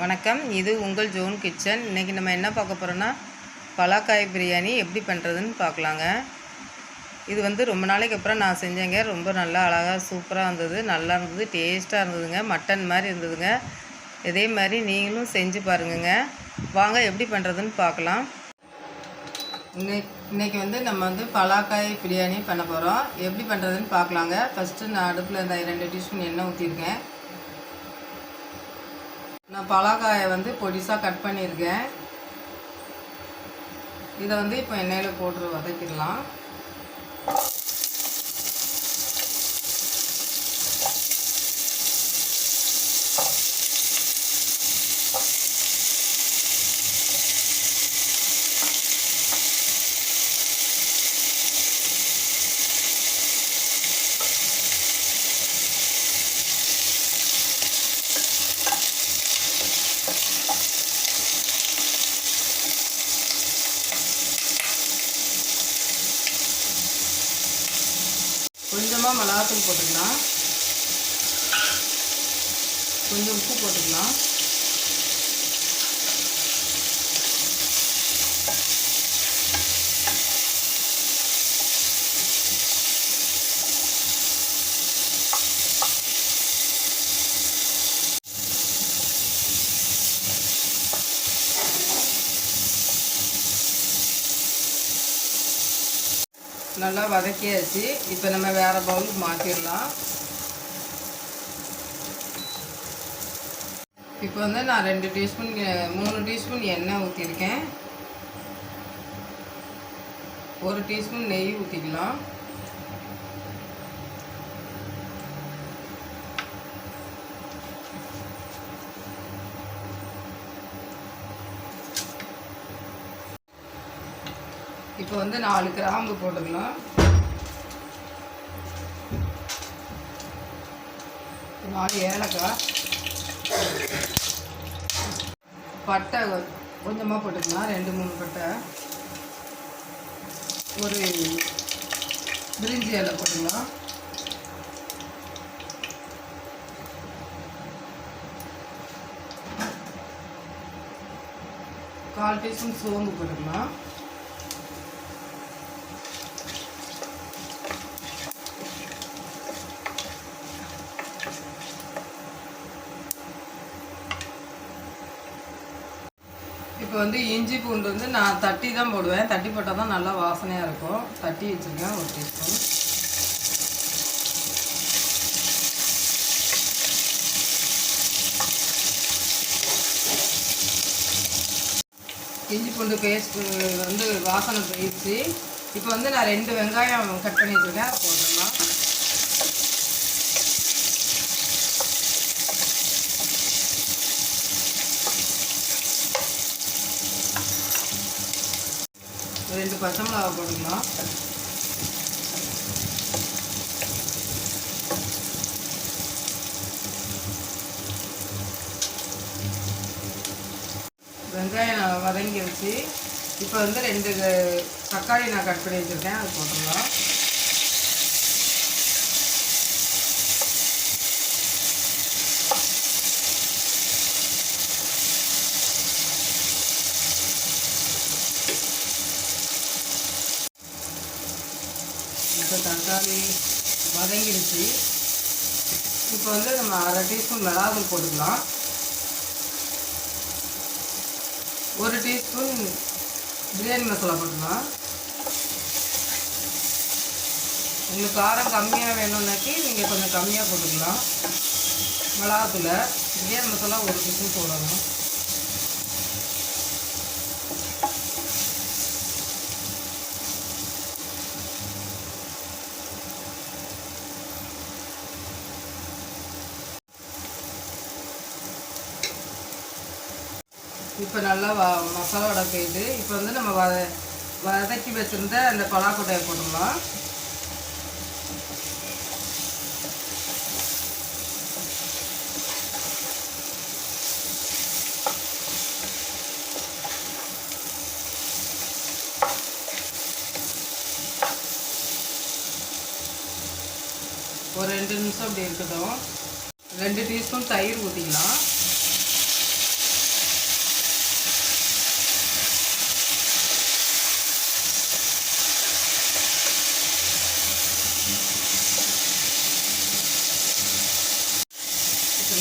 வணக்கம். இது உங்கள் ஜோன் கிச்சன். இன்றைக்கி நம்ம என்ன பார்க்க போகிறோன்னா பலாக்காய் பிரியாணி எப்படி பண்ணுறதுன்னு பார்க்கலாங்க. இது வந்து ரொம்ப நாளைக்கு அப்புறம் நான் செஞ்சேங்க. ரொம்ப நல்லா அழகாக சூப்பராக இருந்தது. நல்லா இருந்தது டேஸ்ட்டாக இருந்ததுங்க. மட்டன் மாதிரி இருந்ததுங்க. இதே மாதிரி நீங்களும் செஞ்சு பாருங்கங்க. வாங்க எப்படி பண்ணுறதுன்னு பார்க்கலாம். இன்னைக்கு வந்து நம்ம வந்து பலாக்காய் பிரியாணி பண்ண போகிறோம் எப்படி பண்ணுறதுன்னு பார்க்கலாங்க. ஃபஸ்ட்டு நான் அடுப்பில் இந்த ரெண்டு டீஸ்பூன் எண்ணெய் ஊற்றிருக்கேன் நான் பலாக்காயை வந்து பொடிசாக கட் பண்ணியிருக்கேன். இதை வந்து இப்போ எண்ணெயில் போட்டு வதக்கிடலாம். கொஞ்சமாக மிளகாத்தூள் போட்டுக்கலாம். கொஞ்சம் உப்பு போட்டுக்கலாம். நல்லா வதக்கியாச்சு. இப்போ நம்ம வேறு பவுலுக்கு மாற்றிடலாம் இப்போ வந்து நான் ரெண்டு டீஸ்பூன் மூணு டீஸ்பூன் எண்ணெய் ஊற்றிருக்கேன் ஒரு டீஸ்பூன் நெய் ஊற்றிக்கலாம் இப்போ வந்து நாலு கிராம்பு போட்டுக்கலாம் நாலு ஏலக்காய். பட்டை கொஞ்சமாக போட்டுக்கலாம். ரெண்டு மூணு பட்டை. ஒரு பிரிஞ்சி இலை போட்டுக்கலாம். கால் டீஸ்பூன் சோம்பு போட்டுக்கலாம். வந்து இஞ்சி பூண்டு வந்து நான் தட்டி தான் போடுவேன். தட்டி போட்டால் தான் நல்லா வாசனையாக இருக்கும். தட்டி வச்சுருக்கேன் ஒரு டீஸ்பூன். இஞ்சி பூண்டு பேஸ்ட் வந்து வாசனை போயிடுச்சு. இப்போ வந்து நான் ரெண்டு வெங்காயம் கட் பண்ணி வச்சுருக்கேன். போட்டுடலாம். ரெண்டு பச்சை மிளகா போட்டுக்கலாம். வெங்காயம் வதங்கி வச்சு இப்போ வந்து ரெண்டு தக்காளி நான் கட் பண்ணி வச்சுருக்கேன் அது போட்டுடலாம் இப்போ வதங்கிடுச்சு. இப்போ வந்து நம்ம அரை டீஸ்பூன் மிளகாத்தூள் போட்டுக்கலாம். ஒரு டீஸ்பூன் பிரியாணி மசாலா போட்டுக்கலாம். உங்களுக்கு காரம் கம்மியாக வேணும்னாக்கி நீங்கள் கொஞ்சம் கம்மியாக போட்டுக்கலாம். மிளகாத்தூளை பிரியாணி மசாலா ஒரு டீஸ்பூன் போடணும். இப்போ நல்லா வ மசாலாவோட போயிட்டு இப்போ வந்து நம்ம வத வதக்கி வச்சுருந்த அந்த பலாக்கொட்டையை போட்டுடலாம் ஒரு ரெண்டு நிமிஷம் அப்படி இருக்கட்டும். ரெண்டு டீஸ்பூன் தயிர் ஊற்றிக்கலாம்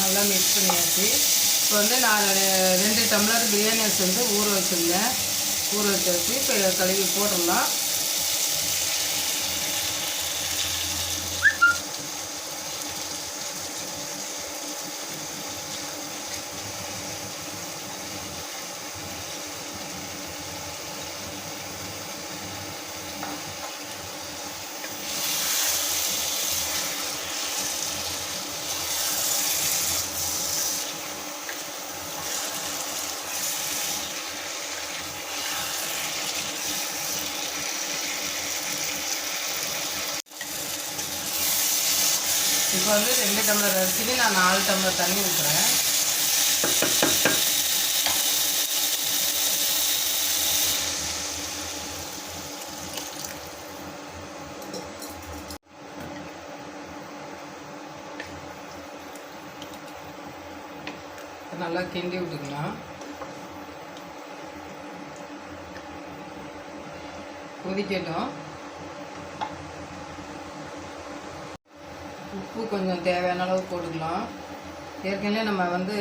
நல்லா மிக்ஸ் பண்ணியாச்சு. இப்போ வந்து நான் ரெண்டு டம்ளர் பிரியாணி அரிசி வந்து ஊற வச்சுருந்தேன். ஊற வச்சாச்சு இப்போ கழுவி போட்டுடலாம். இப்போ வந்து ரெண்டு டம்ளர் அரிசிக்கு நான் நாலு டம்ளர் தண்ணி ஊற்றுறேன் நல்லா கிண்டி விட்டுக்கலாம். கொதிக்கட்டும். உப்பு கொஞ்சம் தேவையான அளவு போட்டுக்கலாம். ஏற்கனவே நம்ம வந்து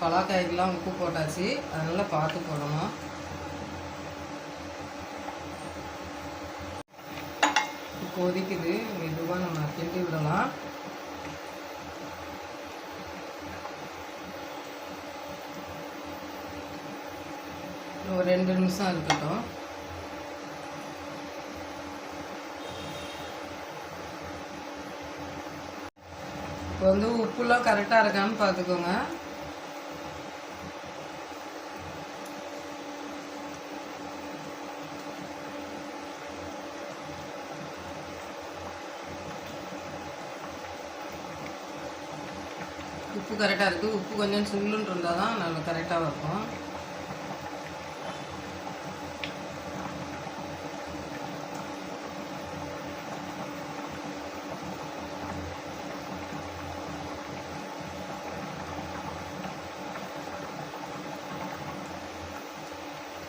பலாக்காய்க்கெலாம் உப்பு போட்டாச்சு. அதனால் பார்த்து போடணும். இப்போ கொதிக்குது. மெதுவாக நம்ம கிண்டி விடலாம். ஒரு ரெண்டு நிமிஷம் இருக்கட்டும். இப்போ வந்து உப்புலாம் கரெக்டாக இருக்கான்னு பார்த்துக்கோங்க. உப்பு கரெக்டாக இருக்குது உப்பு கொஞ்சம் சில்லுன்னு இருந்தால் தான் நல்லா கரெக்டாக இருக்கும்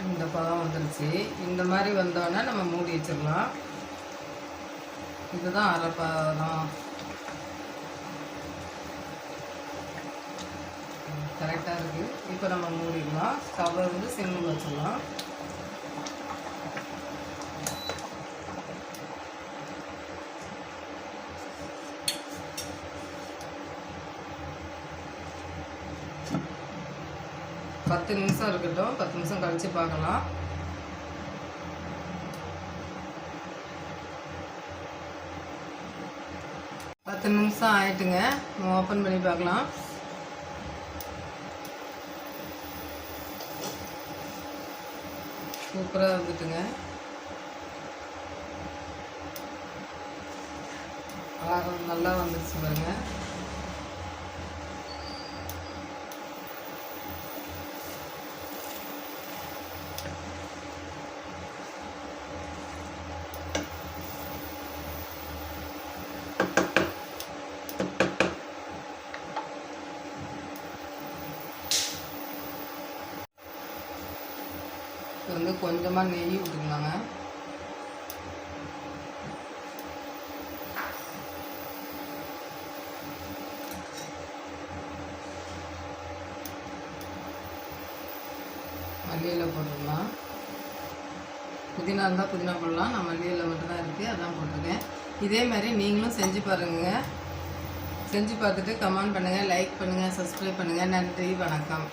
இந்த பதம் வந்துருச்சு. இந்த மாதிரி வந்தோடனே நம்ம மூடி வச்சிடலாம் இதுதான் அரை கரெக்டாக இருக்குது இப்போ நம்ம மூடிடலாம். ஸ்டவ்வை வந்து சிம்மில் வச்சிடலாம் பத்து நிமிஷம் இருக்கட்டும். பத்து நிமிஷம் கழித்து பார்க்கலாம். பத்து நிமிஷம் ஆயிட்டுங்க. ஓப்பன் பண்ணி பார்க்கலாம். சூப்பராக இருந்துட்டுங்க நல்லா வந்துருச்சு பாருங்கள் கொஞ்சமாக நெய் விட்டுக்கலாங்க மல்லியில் போட்டுடலாம் புதினா இருந்தால் புதினா போடலாம். நான் மல்லியில் மட்டும்தான் இருக்குது அதான் போட்டிருக்கேன். இதே மாதிரி நீங்களும் செஞ்சு பாருங்க. செஞ்சு பார்த்துட்டு கமெண்ட் பண்ணுங்கள் லைக் பண்ணுங்கள் சப்ஸ்கிரைப் பண்ணுங்கள் நன்றி வணக்கம்.